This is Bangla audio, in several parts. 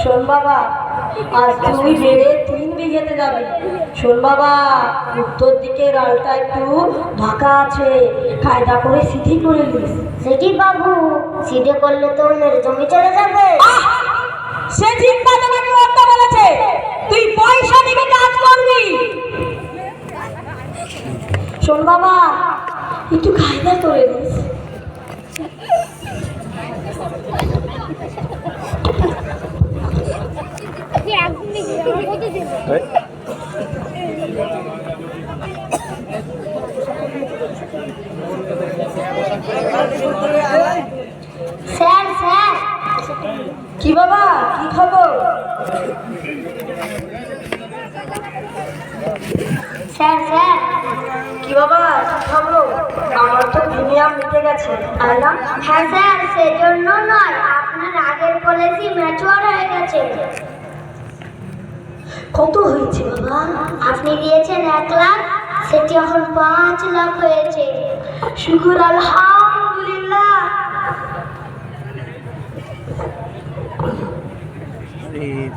শোন বাবা আজ দুই বেড়ে তিন বিঘেতে যাবে। শোন বাবা উত্তর দিকে রালটা একটু ঢাকা আছে। কায়দা করে সিধি করে নিস। সেটি বাবু সিধে করলে তো অন্যের জমি চলে যাবে। সে চিন্তা তোমাকে করতে বলেছে। তুই পয়সা দিবি কাজ করবি। শোন বাবা একটু কায়দা করে দিস স্যার স্যার। কি বাবা কি খবর? Sir sir. কি বাবা কি খবর? আমার তো প্রিমিয়াম মিটে গেছে তাই না? হ্যাঁ স্যার সেজন্য নয় আপনার আগের পলিসি ম্যাচিওর হয়ে গেছে। কত হয়েছে? বাবা আপনি দিয়েছেন এক লাখ সেটি এখন পাঁচ লাখ হয়েছে। শুকুর আলহামদুলিল্লাহ।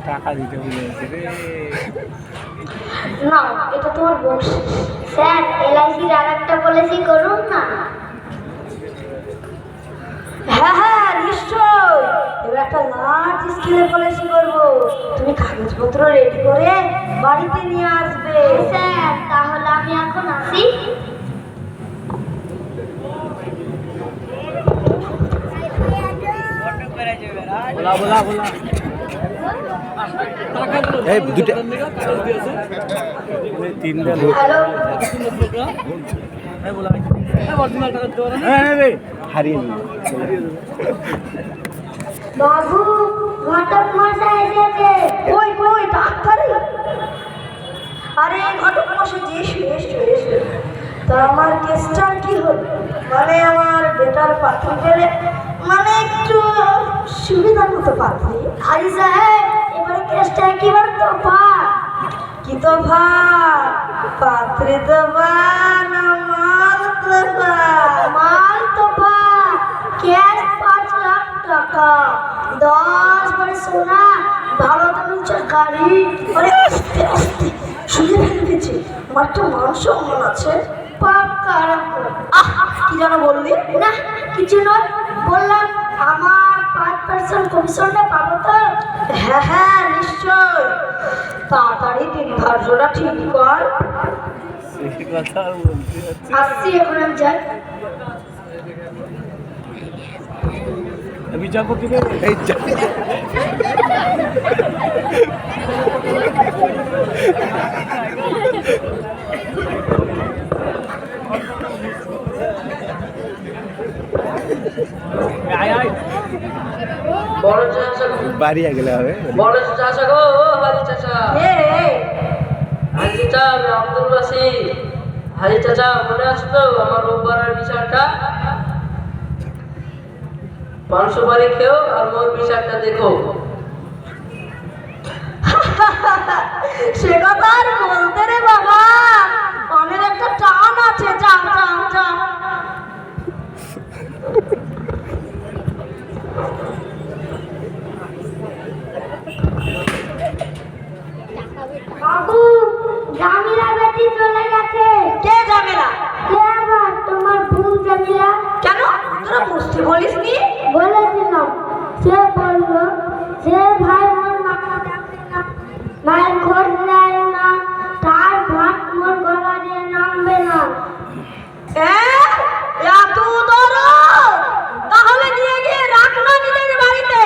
টাকা দিতে বলেছে রে। না এটা তোমার বকশিস স্যার এলআইসির আর একটা পলিসি করুন না হ্যাঁ হ্যাঁ নিশ্চয় এবার একটা লার্জ স্কেলে পলিসি করব। তুমি কাগজপত্র রেডি করে বাড়িতে নিয়ে আসবে। স্যার তাহলে আমি এখন আসি। বলা বলা বলা। এই দুটা তিনটা লোক। হ্যাঁ রে হারিয়ে বাবু, ঘটক মশাই এসেছে। কই কই ডাক্তারি? আরে, ঘটক মশাই শুয়ে শুয়ে শুয়ে তা আমার কেসটার কি হল? মানে আমার বেটার পাত্রী পেলে মানে একটু সুবিধার মতো পাত্রী। হারি সাহেব, এবারে কেসটা একেবারে তো পা কি তো ভাই পাত্রী তো বান সোনা ভালো দামের গাড়ি। আরে, আস্তে আস্তে, শুয়ে ফেলেছে আমার একটা মান সম্মান আছে। রাখো আহ, কি যেন বললি? না, কিছু নয়। বললাম, আমার পাঁচ পার্সেন্ট কমিশনটা পাবো তো? হ্যাঁ হ্যাঁ নিশ্চয়। তাড়াতাড়ি তিন ধার্যটা ঠিক কর। আসছি, এখন আমি যাই। বিচারপতি রে এই বড় গেলে হবে বড়। চাচা গো হাজি চাচা আব্দুল বাসি হাজি চাচা মনে আছে তো আমার রোববারের বিচারটা? মাংস বাড়ি খেও আর মোর বিচারটা দেখো। সে কথা আর বলতে রে বাবা অনেক একটা টান আছে টান টান টান বাবু জামিলা বেটি চলে গেছে কে ঝামেলা কে আবার তোমার ভুল জামিলা কেন তোরা বুঝতে বলিস নি বলেছিলাম সে বলল যে ভাই মোর মাথা ডাকে না মায়ের খোঁজ নেয় না তার ভাত মোর গলা দিয়ে নামবে না হ্যাঁ এত দরদ তাহলে নিয়ে গিয়ে রাখ না নিজের বাড়িতে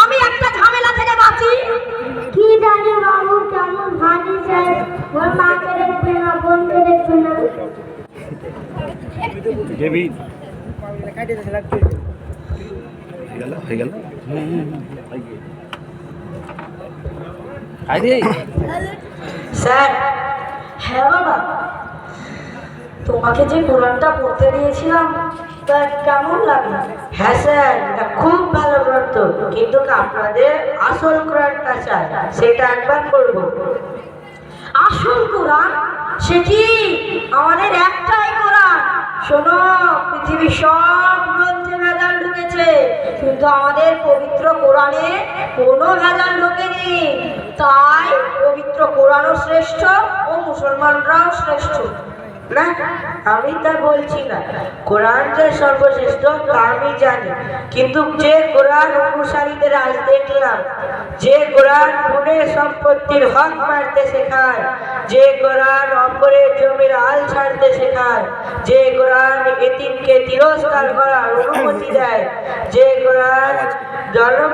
আমি একটা ঝামেলা থেকে বাঁচি কি জানি বাবু কেমন ভাজি সাহেব মোর মাকে দেখবে না বোনকে দেখবে না দেবী হয়ে গেল? আরে। স্যার হ্যাঁ বাবা। তোমাকে যে কোরআনটা পড়তে দিয়েছিলাম তা কেমন লাগল হ্যাঁ স্যার এটা খুব ভালো গ্রন্থ কিন্তু আপনাদের আসল কোরআনটা চাই সেটা একবার করব আসল কোরআন? সে কি আমাদের একটাই শোনো, পৃথিবীর সব গ্রন্থে ভেজাল ঢুকেছে, কিন্তু আমাদের পবিত্র কোরআনে কোনো ভেজাল ঢোকেনি। তাই পবিত্র কোরআনও শ্রেষ্ঠ ও মুসলমানরাও শ্রেষ্ঠ। না, আমি তা বলছি না। কোরআন যে সর্বশ্রেষ্ঠ, তা আমি জানি। কিন্তু যে কোরআন অনুসারীদের আজ দেখলাম, যে কোরআন পুনের সম্পত্তির হক মারতে শেখায় যে কোরআন অপরের জমির আল ছাড়তে শেখায়, যে কোরআন এতিমকে তিরস্কার করার অনুমতি দেয়, যে কোরআন জন্ম,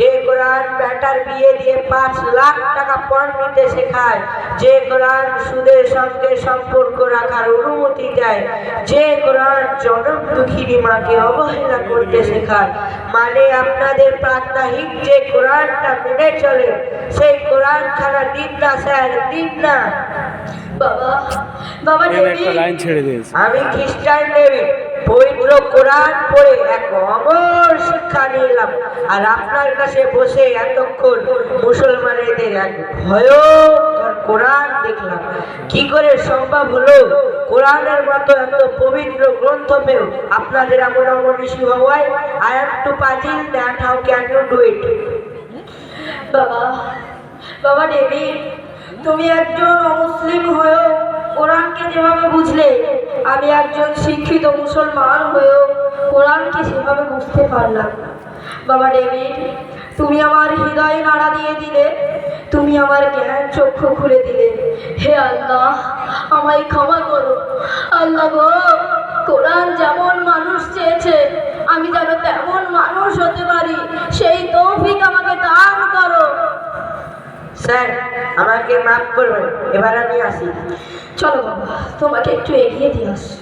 যে কোরআন ব্যাটার বিয়ে দিয়ে পাঁচ লাখ টাকা পণ নিতে শেখায়, যে কোরআন সুদের সঙ্গে সম্পর্ক রাখার অনুমতি দেয়, যে কোরআন জনম দুঃখিনী মাকে অবহেলা করতে শেখায় মানে আপনাদের প্রাত্যহিক যে কোরআনটা মেনে চলে, সেই কোরআন খানা দিন না স্যার দিন না বাবা। বাবা একটা লাইন ছেড়ে দিয়েছে। আমি খ্রিস্টান নেবি পবিত্র কোরআন পড়ে এক অমর শিক্ষা নিলাম। আর আপনার কাছে বসে এতক্ষণ মুসলমানেদের এক ভয়ঙ্কর কোরআন দেখলাম। কি করে সম্ভব হলো? কোরআনের মতো এত পবিত্র গ্রন্থ পেও আপনাদের এমন এমন ইস্যু হওয়ায় I have to puzzle that how can you do it বাবা বাবা দেবী তুমি একজন অমুসলিম হয়েও কোরআনকে যেভাবে বুঝলে, আমি একজন শিক্ষিত মুসলমান হয়েও কোরআনকে সেভাবে বুঝতে পারলাম না। বাবা ডেভিড, তুমি আমার হৃদয় নাড়া দিয়ে দিলে, তুমি আমার জ্ঞান চক্ষু খুলে দিলে। হে আল্লাহ, আমায় ক্ষমা করো। আল্লাহ গো, কোরআন যেমন মানুষ চেয়েছে, আমি যেন তেমন মানুষ হতে পারি। সেই তৌফিক আমাকে দান করো। স্যার আমাকে মাফ করবেন এবার আমি আসি। চলো বাবা তোমাকে একটু এগিয়ে দিয়ে আসি।